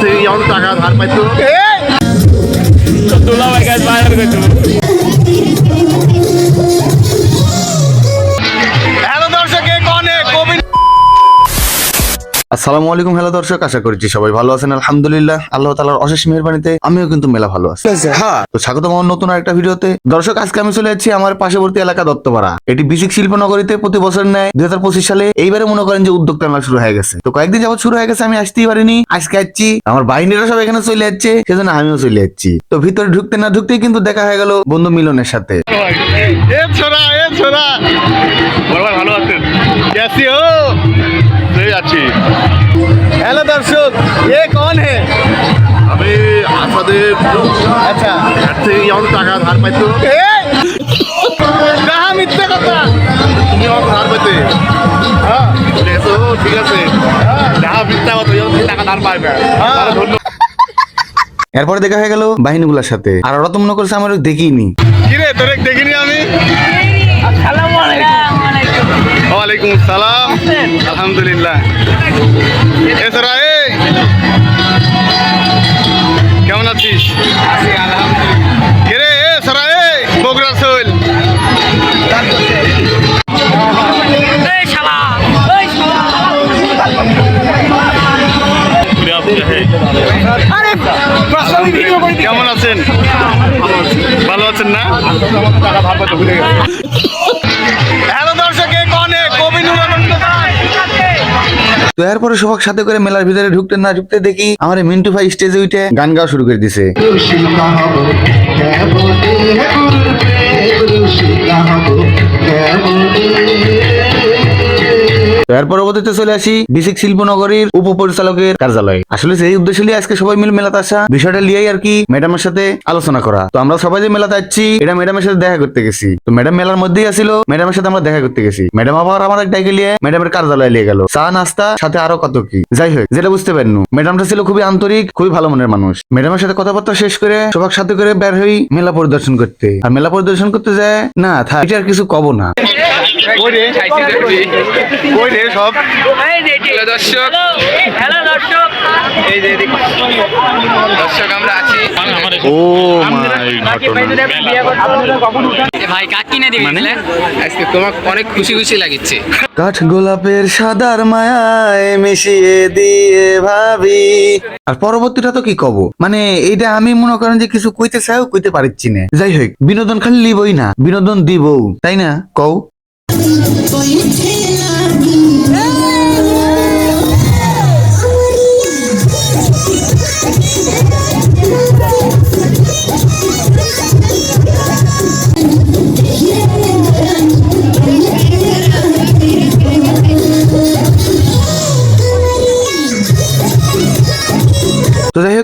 থেকে যেমন টাকা ধার পাইতো? দুলাভাই গাছ বাইরে গেছে আসসালামু আলাইকুম হ্যালো দর্শক আশা করছি সবাই ভালো আছেন। আলহামদুলিল্লাহ আল্লাহ তালার অশেষ মেহরবানিতে আমিও কিন্তু মেলা ভালো আছি। হ্যাঁ তো স্বাগত আমার নতুন আরেকটা ভিডিওতে। দর্শক আজকে আমি চলে যাচ্ছি আমার পাশবর্তী এলাকা দত্তপাড়া। এটি বিশিক শিল্পনগরীতে প্রতি বছর নেয় দুই হাজার পঁচিশ সালে এইবারে মনে করেন যে উদ্যোক্তা মেলা শুরু হয়ে গেছে। তো কয়েকদিন যাবত শুরু হয়ে গেছে আমি আসতেই পারিনি। আজকে আসছি আমার বাহিনীরা সব এখানে চলে যাচ্ছে সেজন্য আমিও চলে যাচ্ছি। তো ভিতরে ঢুকতে না ঢুকতেই কিন্তু দেখা হয়ে গেল বন্ধু মিলনের সাথে। ভালো আছেন? আছি हेलो दर्शक ये कौन है আমি আসাদের अच्छा হাত থেকে যেমন টাকা ধার পাইতো कहा मिथ्या কথা তুমি আমার ধার পাইতে হ্যাঁ এসো ঠিক আছে যাহা মিথ্যা কথা যেমন তুমি টাকা ধার পাইবে তাহলে ধন্যবাদ এরপরে দেখা হয়ে গেল বাহিনীগুলোর সাথে আর ওরা তো মনে করছে আমার দেখিনি কিরে তোরে দেখিনি আমি ওয়ালাইকুম আসসালাম। আলহামদুলিল্লাহ। এ সরা এ কেমন আছিস? কিরে এ সরা এ বগুড়া সোল কেমন আছেন? ভালো আছেন না? তো এরপরে সবক সাথে করে মেলার ভিতরে ঢুকতে না ঢুকতে দেখি আমার মিন্টু ভাই স্টেজে উঠে গান গাওয়া শুরু করে দিছে। তো এর পরবর্তীতে চলে আসি বিসিক শিল্পনগরীর উপপরিচালকের কার্যালয়ে। আসলে সেই উদ্দেশ্য নিয়ে আজকে সবাই মিলে মেলাতে আসা বিষয়টা নিয়েই আর কি ম্যাডামের সাথে আলোচনা করা। তো আমরা সবাই যে মেলাতে যাচ্ছি, এটা ম্যাডামের সাথে দেখা করতে গেছি। তো ম্যাডাম মেলার মধ্যেই আসিল, ম্যাডামের সাথে আমরা দেখা করতে গেছি। ম্যাডাম আবার আমার এক ডাইকে নিয়ে ম্যাডামের কার্যালয়ে নিয়ে গেল। চা, নাস্তা, সাথে আরও কত কি। যাই হোক, যেটা বুঝতে পারেন ম্যাডামটা ছিল খুবই আন্তরিক, খুবই ভালো মনের মানুষ। ম্যাডামের সাথে কথাবার্তা শেষ করে সবার সাথে করে বের হই মেলা পরিদর্শন করতে। আর মেলা পরিদর্শন করতে যায়, না, থাক, এটা আর কিছু কব না। কই রে? সব? দর্শক। হ্যালো দর্শক। এই যে দর্শক আমরা আছি। ও মাই ভাই কাক কিনে দিবি মানে? আজকে তোমাকে অনেক খুশি খুশি লাগিচ্ছে। কাঠ গোলাপের সাদার মায়ায় মিশিয়ে দিয়ে ভাবি। আর পরবর্তীটা তো কি কব? মানে এইটা আমি মনে করেন যে কিছু কইতে চাও কইতে পারিচ্ছি না। যাই হোক বিনোদন খালি লিবই না বিনোদন দিবও তাই না? কও? তো যাই হোক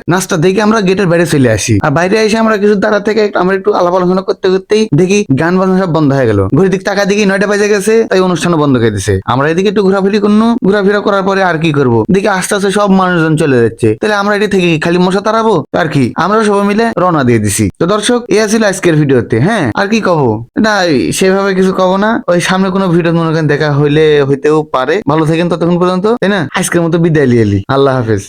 নাস্তা দেখে আমরা গেটের বাইরে চলে আসি। আর বাইরে এসে আমরা কিছু দাঁড়া থেকে আমরা একটু আলাপ আলোচনা করতে করতেই দেখি গান বাজনা সব বন্ধ হয়ে গেল। ঘড়ির দিক টাকা দেখি নয়টা বাজে গেছে, তাই অনুষ্ঠানও বন্ধ করে দিছে। আমরা এদিকে একটু ঘোরাফেরি করব ঘোরাফেরা করার পরে আর কি করব? দেখি আস্তে আস্তে সব মানুষজন চলে যাচ্ছে। তাহলে আমরা এটি থেকে খালি মশা তাড়াবো? আর কি? আমরা সবাই মিলে রওনা দিয়ে দিছি। তো দর্শক, এ ছিল আজকের ভিডিওতে হ্যাঁ? আর কি কব? না, সেভাবে কিছু কব না। ওই সামনে কোনো ভিডিও মনে করেন দেখা হইলে হইতেও পারে। ভালো থাকেন ততক্ষণ পর্যন্ত, তাই না? আজকের মতো বিদায় লিয়ে আল্লাহ হাফেজ।